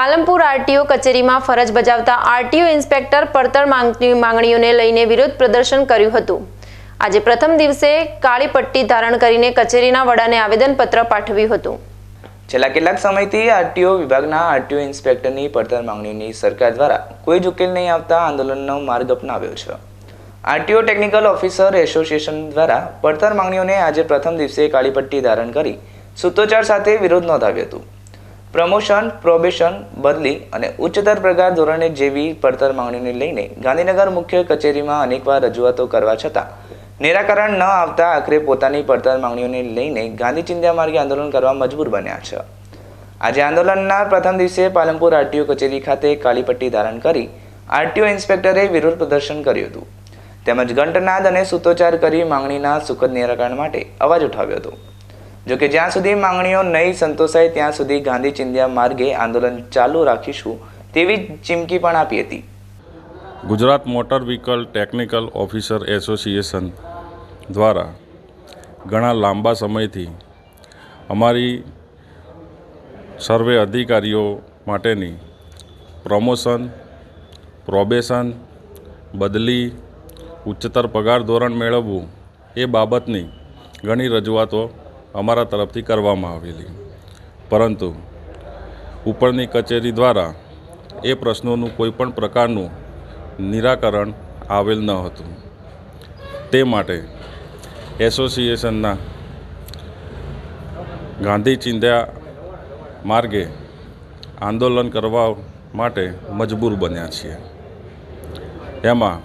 Palanpur RTO કચેરીમાં ફરજ બજાવતા આરટીઓ ઇન્સ્પેક્ટર પડતર માંગણી- માંગણીઓને લઈને વિરોધ પ્રદર્શન કર્યું હતું. આજે પ્રથમ દિવસે કાળી પટ્ટી ધારણ કરીને કચેરીના વડાને આવેદનપત્ર પાઠવ્યું હતું. છેલ્લા કેટલાક સમયથી આરટીઓ વિભાગના આરટીઓ ઇન્સ્પેક્ટરની પડતર માંગણીઓની સરકાર દ્વારા કોઈ જ ઉકેલ નહીં આવતા આંદોલનનો માર્ગ અપનાવ્યો છે. આરટીઓ ટેકનિકલ ઓફિસર એસોસિએશન દ્વારા પડતર માંગણીઓને આજે પ્રથમ દિવસે કાળી પટ્ટી ધારણ કરી સૂત્રોચ્ચાર સાથે વિરોધ નોંધાવ્યો હતું. પ્રમોશન પ્રોબેશન બદલી અને ઉચ્ચતર પ્રકાર ધોરણે જેવી પડતર માંગણીને લઈને ગાંધીનગર મુખ્ય કચેરીમાં અનેકવાર રજૂઆતો કરવા છતાં નિરાકરણ ન આવતા આખરે પોતાની પડતર માંગણીઓને લઈને ગાંધી ચિંધ્યા માર્ગે આંદોલન કરવા મજબૂર બન્યા છે. આજે આંદોલનના પ્રથમ દિવસે પાલનપુર આરટીઓ કચેરી ખાતે કાલીપટ્ટી ધારણ કરી આરટીઓ ઇન્સ્પેક્ટરે વિરોધ પ્રદર્શન કર્યું હતું. તેમજ ઘંટનાદ અને સૂત્રોચ્ચાર કરી માંગણીના સુખદ નિરાકરણ માટે અવાજ ઉઠાવ્યો હતો. જોકે જ્યાં સુધી માંગણીઓ નહીં સંતોષાય, ત્યાં સુધી ગાંધી ચિંધ્યા માર્ગે આંદોલન ચાલુ રાખીશું તેવી ચીમકી પણ આપી હતી. Gujarat motor vehicle technical officer association દ્વારા ઘણા લાંબા સમયથી અમારી સર્વે અધિકારીઓ માટેની પ્રમોશન, પ્રોબેશન, બદલી, ઉચ્ચતર પગાર ધોરણ મેળવવું એ બાબતની ઘણી રજૂઆતો અમારા તરફથી કરવામાં આવેલી. પરંતુ ઉપરની કચેરી દ્વારા એ પ્રશ્નોનું કોઈ પણ પ્રકારનું નિરાકરણ આવેલ ન હતું. તે માટે એસોસિએશનના ગાંધી ચિંધ્યા માર્ગે આંદોલન કરવા માટે મજબૂર બન્યા છીએ. એમાં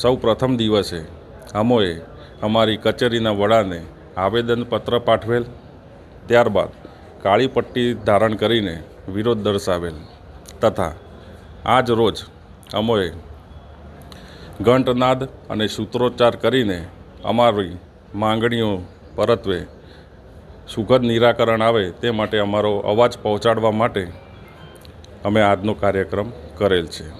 સૌ પ્રથમ દિવસે અમોએ અમારી કચેરીના વડાને આવેદનપત્ર પાઠવેલ. ત્યારબાદ કાળી પટ્ટી ધારણ કરીને વિરોધ દર્શાવેલ તથા આજ રોજ અમોએ ઘંટનાદ અને સૂત્રોચ્ચાર કરીને અમારી માંગણીઓ પરત્વે સુખદ નિરાકરણ આવે તે માટે અમારો અવાજ પહોંચાડવા માટે અમે આજનો કાર્યક્રમ કરેલ છે.